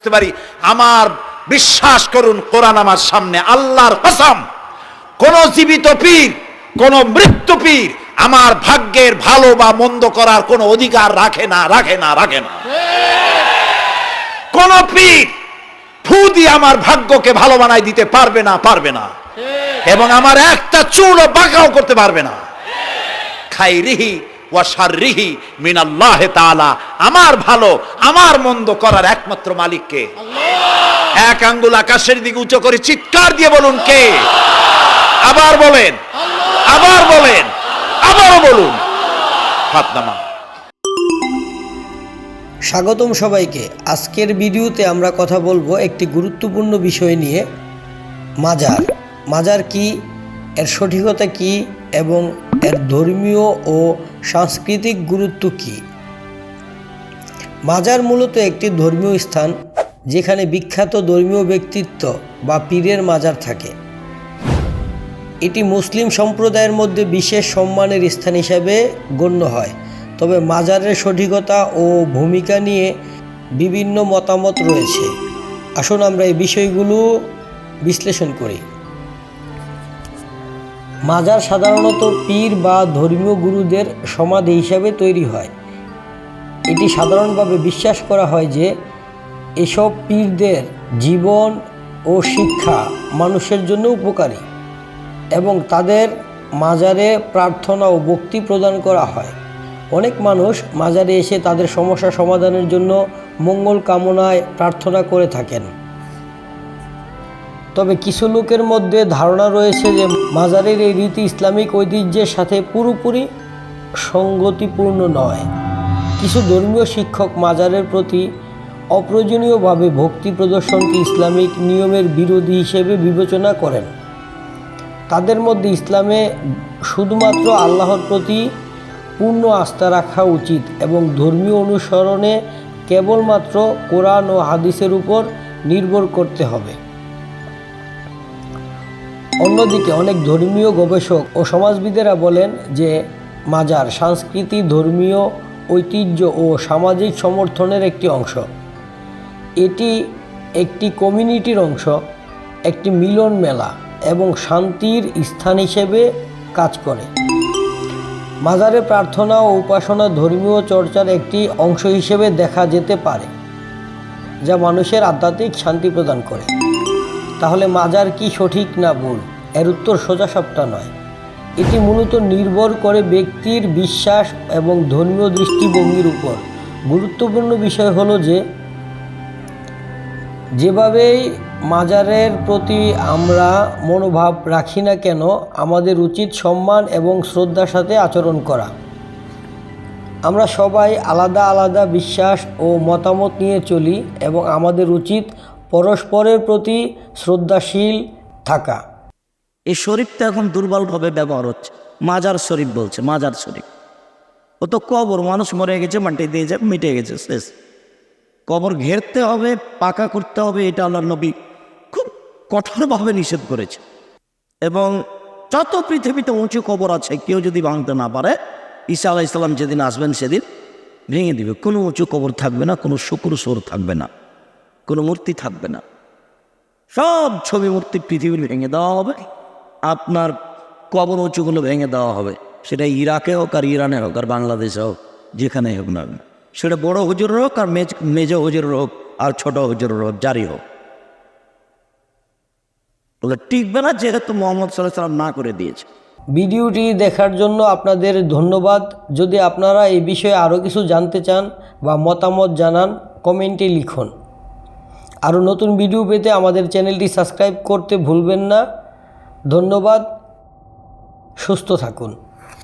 করতে পারি। আমার বিশ্বাস করুন, কোরআন আমার সামনে, আল্লাহর কসম, কোন জীবিত পীর, কোন মৃত্যু পীর আমার ভাগ্যের ভালো বা মন্দ করার কোনো অধিকার রাখে না রাখে না রাখে না। কোন পীর ফু দিয়ে আমার ভাগ্যকে ভালো বানাই দিতে পারবে না পারবে না। এবং আমার একটা চুলও বাঁকাও করতে পারবে না। খাইরিহি ওয়া শাররিহি মিনাল্লাহে তাআলা। আমার ভালো আমার মন্দ করার একমাত্র মালিককে এক আঙ্গুল আকাশের দিকে উঁচু করে চিৎকার দিয়ে বলুন কে? আবার বলেন। আবার বলেন। আবারও বলুন। হাত নামা স্বাগতম সবাইকে। আজকের ভিডিওতে আমরা কথা বলব একটি গুরুত্বপূর্ণ বিষয় নিয়ে মাজার। মাজার কি এর সঠিকতা কি এবং এর ধর্মীয় ও সাংস্কৃতিক গুরুত্ব কি? মাজার মূলত একটি ধর্মীয় স্থান যেখানে বিখ্যাত ধর্মীয় ব্যক্তিত্ব বা পীরের মাজার থাকে। এটি মুসলিম সম্প্রদায়ের মধ্যে বিশেষ সম্মানের স্থান হিসাবে গণ্য হয়। তবে মাজারের সঠিকতা ও ভূমিকা নিয়ে বিভিন্ন মতামত রয়েছে। আসুন আমরা এই বিষয়গুলো বিশ্লেষণ করি। মাজার সাধারণত পীর বা ধর্মীয় গুরুদের সমাধি হিসাবে তৈরি হয়। এটি সাধারণভাবে বিশ্বাস করা হয় যে এসব পীরদের জীবন ও শিক্ষা মানুষের জন্য উপকারী এবং তাদের মাজারে প্রার্থনা ও ভক্তি প্রদান করা হয়। অনেক মানুষ মাজারে এসে তাদের সমস্যা সমাধানের জন্য মঙ্গল কামনায় প্রার্থনা করে থাকেন। তবে কিছু লোকের মধ্যে ধারণা রয়েছে যে মাজারের এই রীতি ইসলামিক ঐতিহ্যের সাথে পুরোপুরি সঙ্গতিপূর্ণ নয়। কিছু ধর্মীয় শিক্ষক মাজারের প্রতি অপ্রয়োজনীয়ভাবে ভক্তি প্রদর্শনকে ইসলামিক নিয়মের বিরোধী হিসেবে বিবেচনা করেন। তাদের মধ্যে ইসলামে শুধুমাত্র আল্লাহর প্রতি পূর্ণ আস্থা রাখা উচিত এবং ধর্মীয় অনুসরণে কেবলমাত্র কোরআন ও হাদিসের উপর নির্ভর করতে হবে। অন্যদিকে অনেক ধর্মীয় গবেষক ও সমাজবিদেরা বলেন যে মাজার সংস্কৃতি, ধর্মীয় ঐতিহ্য ও সামাজিক সমর্থনের একটি অংশ। এটি একটি কমিউনিটির অংশ, একটি মিলন মেলা এবং শান্তির স্থান হিসেবে কাজ করে। মাজারে প্রার্থনা ও উপাসনা ধর্মীয় চর্চার একটি অংশ হিসেবে দেখা যেতে পারে, যা মানুষের আধ্যাত্মিক শান্তি প্রদান করে। তাহলে মাজার কি সঠিক না ভুল? এর উত্তর সোজাসাপটা নয়। এটি মূলত নির্ভর করে ব্যক্তির বিশ্বাস এবং ধর্মীয় দৃষ্টিভঙ্গির উপর। গুরুত্বপূর্ণ বিষয় হলো যে, যেভাবেই মাজারের প্রতি আমরা মনোভাব রাখি না কেন, আমাদের উচিত সম্মান এবং শ্রদ্ধার সাথে আচরণ করা। আমরা সবাই আলাদা আলাদা বিশ্বাস ও মতামত নিয়ে চলি এবং আমাদের উচিত পরস্পরের প্রতি শ্রদ্ধাশীল থাকা। এই শরীফটা এখন দুর্বলভাবে ব্যবহার হচ্ছে। মাজার শরীফ বলছে, মাজার শরীফ। ও তো কবর, মানুষ মরে গেছে, মাটি দিয়ে যায় মিটে গেছে, শেষ। কবর ঘেরতে হবে, পাকা করতে হবে, এটা আল্লাহ নবী খুব কঠোরভাবে নিষেধ করেছে। এবং যত পৃথিবীতে উঁচু কবর আছে, কেউ যদি ভাঙতে না পারে, ঈসা আলাহ ইসলাম যেদিন আসবেন সেদিন ভেঙে দিবে। কোনো উঁচু কবর থাকবে না, কোনো শুক্র সোর থাকবে না, কোনো মূর্তি থাকবে না। সব ছবি মূর্তি পৃথিবীর ভেঙে দেওয়া হবে। আপনার কবর উঁচুগুলো ভেঙে দেওয়া হবে। সেটা ইরাকে হোক আর ইরানে হোক আর বাংলাদেশে হোক, যেখানেই হোক না সেটা বড় হুজুর হোক আর মেজ মেজ হুজুর হোক আর ছোট হুজুর হোক জারি হোক। বলে টিকবে না যেহেতু মোহাম্মদ সাল্লাহ সাল্লাম না করে দিয়েছে। ভিডিওটি দেখার জন্য আপনাদের ধন্যবাদ। যদি আপনারা এই বিষয়ে আরও কিছু জানতে চান বা মতামত জানান, কমেন্টে লিখুন। আরও নতুন ভিডিও পেতে আমাদের চ্যানেলটি সাবস্ক্রাইব করতে ভুলবেন না। ধন্যবাদ সুস্থ থাকুন।